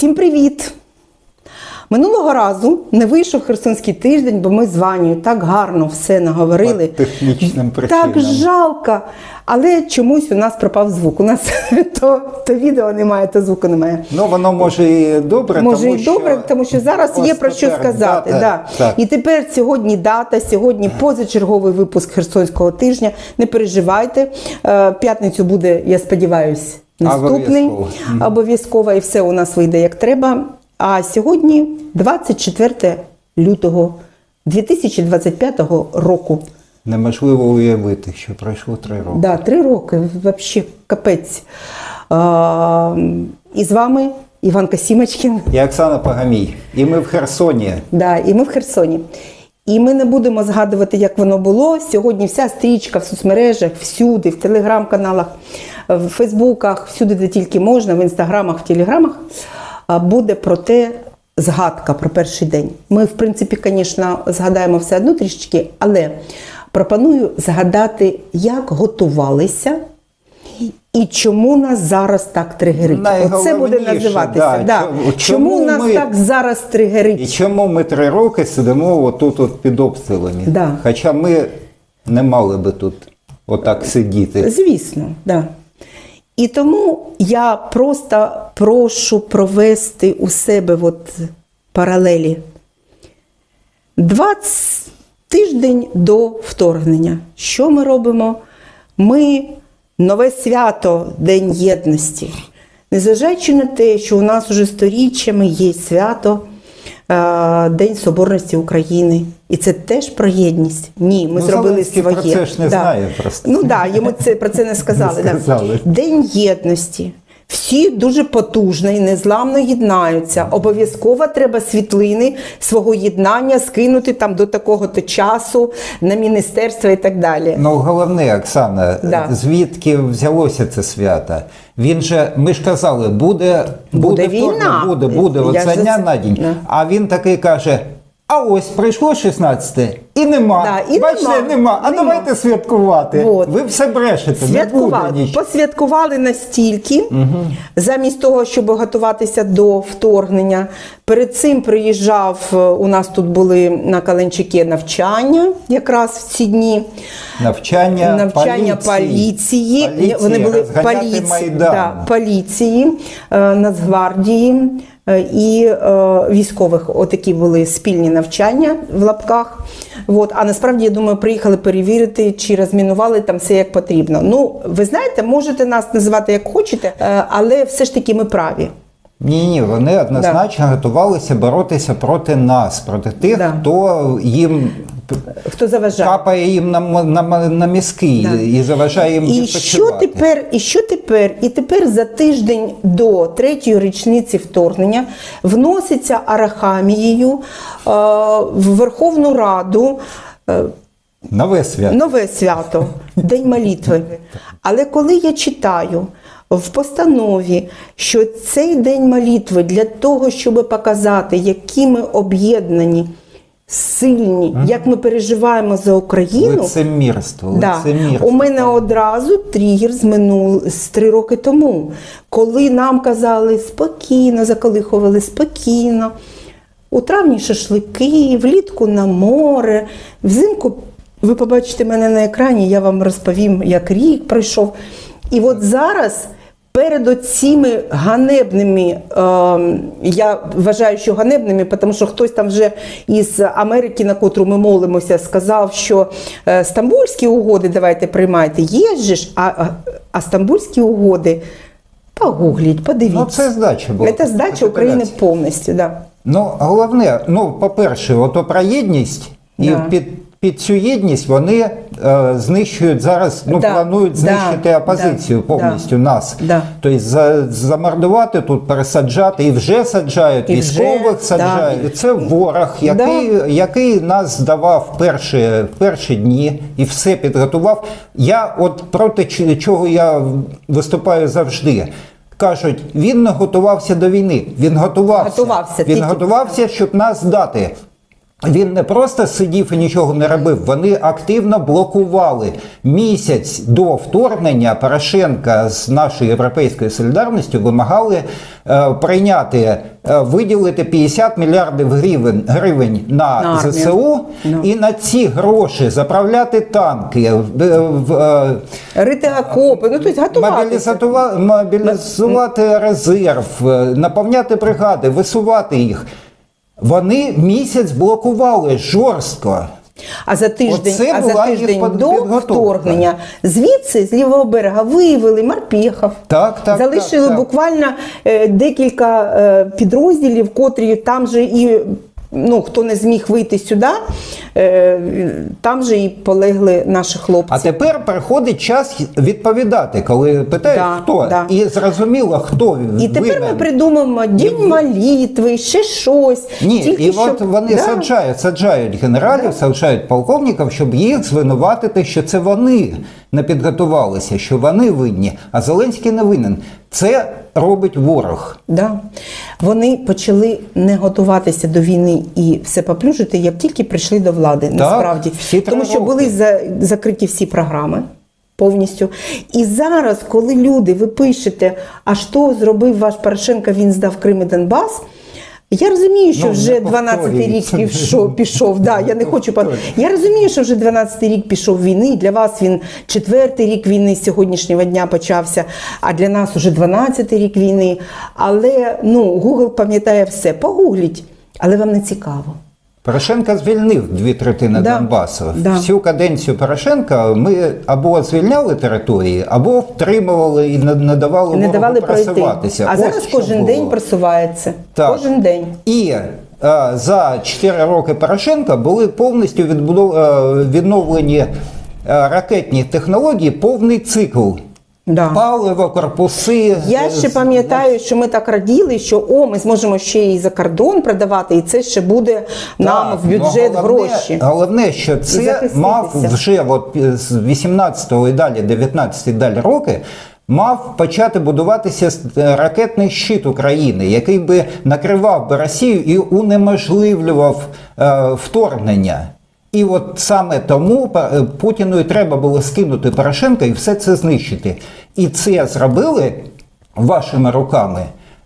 Всім привіт! Минулого разу не вийшов Херсонський тиждень, бо ми з Ванею так гарно все наговорили. По технічним Так жалко. Але чомусь у нас пропав звук. У нас то, то відео немає, то звуку немає. Ну, воно може і добре, Може тому і добре, що тому що зараз є про що сказати. дата. Да. Так. І тепер сьогодні дата, сьогодні позачерговий випуск Херсонського тижня. Не переживайте. Е, П'ятницю буде, я сподіваюся, наступний. Обов'язково. Обов'язково і все у нас вийде як треба. А сьогодні 24 лютого 2025 року. неможливо уявити, що пройшло три роки. Да, три роки, взагалі капець. А, і з вами Іван Касімочкін. І Оксана Пагамій. І ми в Херсоні. Да, і ми в Херсоні. І ми не будемо згадувати, як воно було. Сьогодні вся стрічка в соцмережах, всюди, в телеграм-каналах, в Фейсбуках, всюди, де тільки можна, в інстаграмах, в телеграмах, буде про те згадка про перший день. Ми, в принципі, звісно, згадаємо все одно трішечки, але пропоную згадати, як готувалися. І чому нас зараз так тригерить? Оце буде називатися. да, Да. чому- Чому, нас ми- так зараз тригерить? І чому ми три роки сидимо отут от під обстрілами? Да. Хоча ми не мали би тут отак сидіти. Звісно, да. І тому я просто прошу провести у себе от паралелі. 20 тиждень до вторгнення. Що ми робимо? Ми нове свято, День єдності. Незважаючи на те, що у нас уже сторіччями є свято День Соборності України. І це теж про єдність. Ні, ми Ну, зробили Зеленський своє. про це ж не знає просто. Ну так, да, йому це про це не сказали. Не да. сказали. День єдності. Всі дуже потужно і незламно єднаються. Обов'язково треба світлини свого єднання скинути там до такого-то часу на міністерство і так далі. Ну, головне, Оксана, Да. звідки взялося це свято? Він же, ми ж казали, буде, Буде вторгнення, війна. буде, буде, Я от за на день. Да. А він такий каже: а ось прийшло 16 і нема. Да, і Бачите, нема. нема. А Нема. давайте святкувати. Вот. Ви все брешете, не буде посвяткували настільки, замість того, щоб готуватися до вторгнення. Перед цим приїжджав, е, у нас тут були на Каленчике навчання якраз в ці дні. Навчання, навчання поліції. Поліції, Вони були поліції, да, поліції, е, Нацгвардії і е, військових. Отакі були спільні навчання в лапках. От. А насправді, я думаю, приїхали перевірити, чи розмінували там все як потрібно. Ну, ви знаєте, можете нас називати як хочете, е, але все ж таки ми праві. Ні, ні, вони однозначно готувалися боротися проти нас, проти тих, Да. хто їм Хто заважає? капає їм на, м- на, на мізки Да. і заважає їм І що тепер? І що тепер? І тепер за тиждень до третьої річниці вторгнення вноситься Арахамією е, в Верховну Раду. е, Нове свято. Нове свято, День молитви. Але коли я читаю в постанові, що цей день молитви для того, щоб показати, які ми об'єднані, сильні, як ми переживаємо за Україну. Лицемірство, Да. лицемірство. У мене одразу тригер з минул з три роки тому, коли нам казали спокійно, заколихували спокійно. У травні шашлики, влітку на море, взимку ви побачите мене на екрані, я вам розповім, як рік пройшов. І от зараз. Перед оціми ганебними, ем, я вважаю, що ганебними, тому що хтось там вже із Америки, на котру ми молимося, сказав, що е, стамбульські угоди давайте приймайте. Є же ж, а, а, стамбульські угоди погугліть, подивіться. Ну, це здача була. Це здача України повністю. Да. Ну, головне, ну, по-перше, ото про єдність, і Да. під, під цю єдність вони е, знищують зараз, ну, Да. планують Да. знищити опозицію Да. повністю Да. нас. Да. Тобто за, замордувати тут, пересаджати, і вже саджають, І військових вже, саджають. да. Це ворог, який, який нас здавав перші, перші дні і все підготував. Я от проти чого я виступаю завжди. Кажуть, він не готувався до війни. Він готувався. Готувався, Він тільки- готувався, щоб нас здати. Він не просто сидів і нічого не робив, вони активно блокували місяць до вторгнення Порошенка з нашою європейською солідарністю вимагали е, прийняти, е, виділити 50 мільярдів гривень, гривень на, На. ЗСУ Ну. і на ці гроші заправляти танки, в, в, е, Рити окопи, ну тобто готуватися. Мобілізатува- мобілізувати резерв, е, наповняти бригади, висувати їх. Вони місяць блокували жорстко. А за тиждень, Оце а за тиждень під- до вторгнення звідси з лівого берега виявили Марпєхов. Так, так, Залишили так, так. буквально е, декілька е, підрозділів, котрі там же і. Ну, хто не зміг вийти сюди, е, там же і полегли наші хлопці. А тепер приходить час відповідати, коли питають, Да, хто. да. І зрозуміло, хто І тепер ми придумаємо день молитви, ще щось. Ні, Тільки і щоб- от вони Да. саджають, саджають генералів, саджають полковників, щоб їх звинуватити, що це вони не підготувалися, що вони винні, а Зеленський не винен. Це робить ворог. Да. Вони почали не готуватися до війни і все поплюжити, як тільки прийшли до влади. насправді, всі тому що були за, закриті всі програми. Повністю. І зараз, коли люди, ви пишете, а що зробив ваш Порошенко, він здав Крим і Донбас. Я розумію, що Ну, вже не 12-й рік пішов, пішов. Да, я не хочу пан. Я розумію, що вже 12-й рік пішов війни. Для вас він четвертий рік війни з сьогоднішнього дня почався, а для нас уже 12-й рік війни. Але ну, Google пам'ятає все. Погугліть, але вам не цікаво. Порошенко звільнив дві третини Да, Донбасу. да. Всю каденцію Порошенка ми або звільняли території, або втримували і не, давали Не давали просуватися. А Ось зараз кожен було. день просувається. Так. Кожен день. І е, за 4 роки Порошенка були повністю відбудов... е, відновлені е, ракетні технології, повний цикл. Да. Паливо, корпуси. Я е, ще пам'ятаю, що ми так раділи, що о, ми зможемо ще і за кордон продавати, і це ще буде нам в бюджет ну, головне, гроші. Головне, що це мав вже от з 18-го і далі, 19-й далі роки. Мав почати будуватися е, ракетний щит України, який би накривав би Росію і унеможливлював е, вторгнення. І от саме тому е, Путіну і треба було скинути Порошенка і все це знищити. І це зробили вашими руками.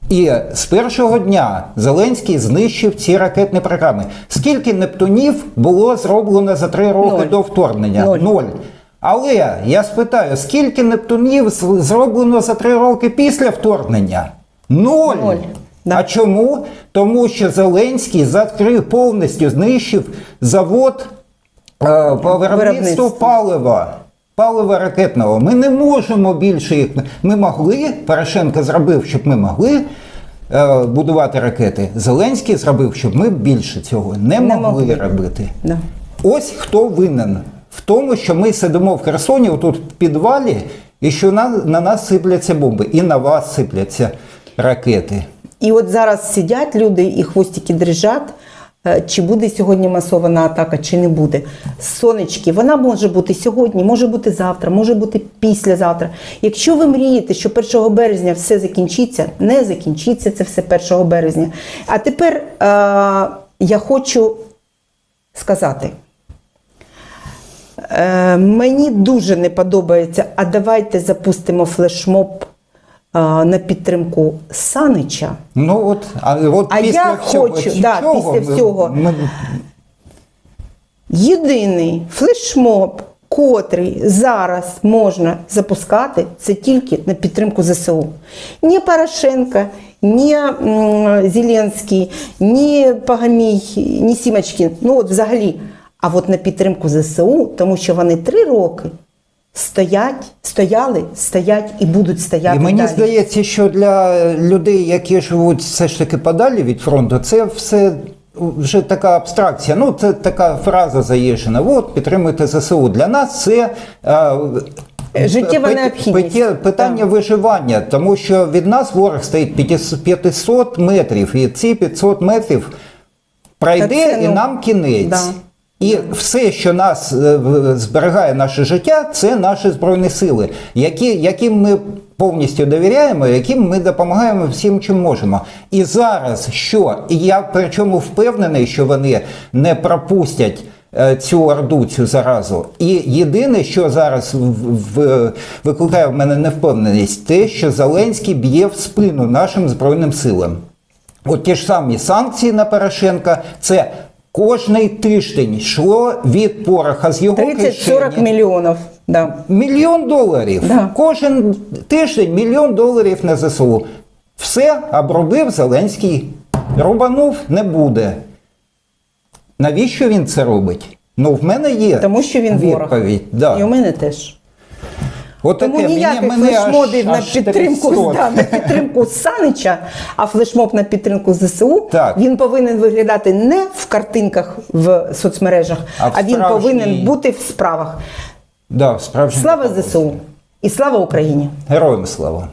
І з першого дня Зеленський знищив ці ракетні програми. Скільки Нептунів було зроблено за три роки Ноль. до вторгнення? Ноль. Але я спитаю, скільки Нептунів зроблено за три роки після вторгнення? Ноль. Ноль. Да. А чому? Тому що Зеленський закрив повністю знищив завод е, по виробництву палива. Палива ракетного. Ми не можемо більше їх. Ми могли, Порошенко зробив, щоб ми могли е, будувати ракети. Зеленський зробив, щоб ми більше цього не, Не могли, могли. робити. Да. Ось хто винен в тому, що ми сидимо в Херсоні, тут в підвалі, і що на, на нас сипляться бомби, і на вас сипляться ракети. І от зараз сидять люди і хвостики дрижать. е, Чи буде сьогодні масована атака, чи не буде. Сонечки, вона може бути сьогодні, може бути завтра, може бути післязавтра. Якщо ви мрієте, що 1 березня все закінчиться, не закінчиться це все 1 березня. А тепер е, я хочу сказати. Е, мені дуже не подобається, а давайте запустимо флешмоб на підтримку Санича. Ну от, а от А після я всього, хочу, да, цього після ми- всього. ми- Єдиний флешмоб, котрий зараз можна запускати, це тільки на підтримку ЗСУ. Ні Порошенка, ні Зеленський, ні Пагамій, ні Сімочкін. Ну от взагалі. А от на підтримку ЗСУ, тому що вони три роки стоять, стояли, стоять і будуть стояти. І мені далі. здається, що для людей, які живуть все ж таки подалі від фронту, це все вже така абстракція. Ну, це така фраза заїжджена. От підтримуйте ЗСУ. Для нас це. е, Життєва необхідність. Питання Так. виживання, тому що від нас ворог стоїть 500 метрів, і ці 500 метрів пройде, це, і ну, нам кінець. да. І все, що нас е, зберігає наше життя, це наші збройні сили, які, яким ми повністю довіряємо, яким ми допомагаємо всім, чим можемо. І зараз що? І я причому впевнений, що вони не пропустять. е, Цю орду, цю заразу. І єдине, що зараз в, викликає в мене невпевненість, те, що Зеленський б'є в спину нашим Збройним силам. От ті ж самі санкції на Порошенка, це кожний тиждень йшло від пороха з його 30-40 мільйонів. Да. Мільйон доларів. Да. Кожен тиждень мільйон доларів на ЗСУ. Все обробив Зеленський. Рубанув не буде. Навіщо він це робить? Ну, в мене є Тому що він ворог. Да. І у мене теж. От Тому таке, ніяких мене- мене аж- на аж підтримку да, на підтримку Санича, а флешмоб на підтримку ЗСУ. Так. Він повинен виглядати не в картинках в соцмережах, А а, він повинен бути в справах. Да, справжній Слава. ЗСУ і слава Україні! Героям слава.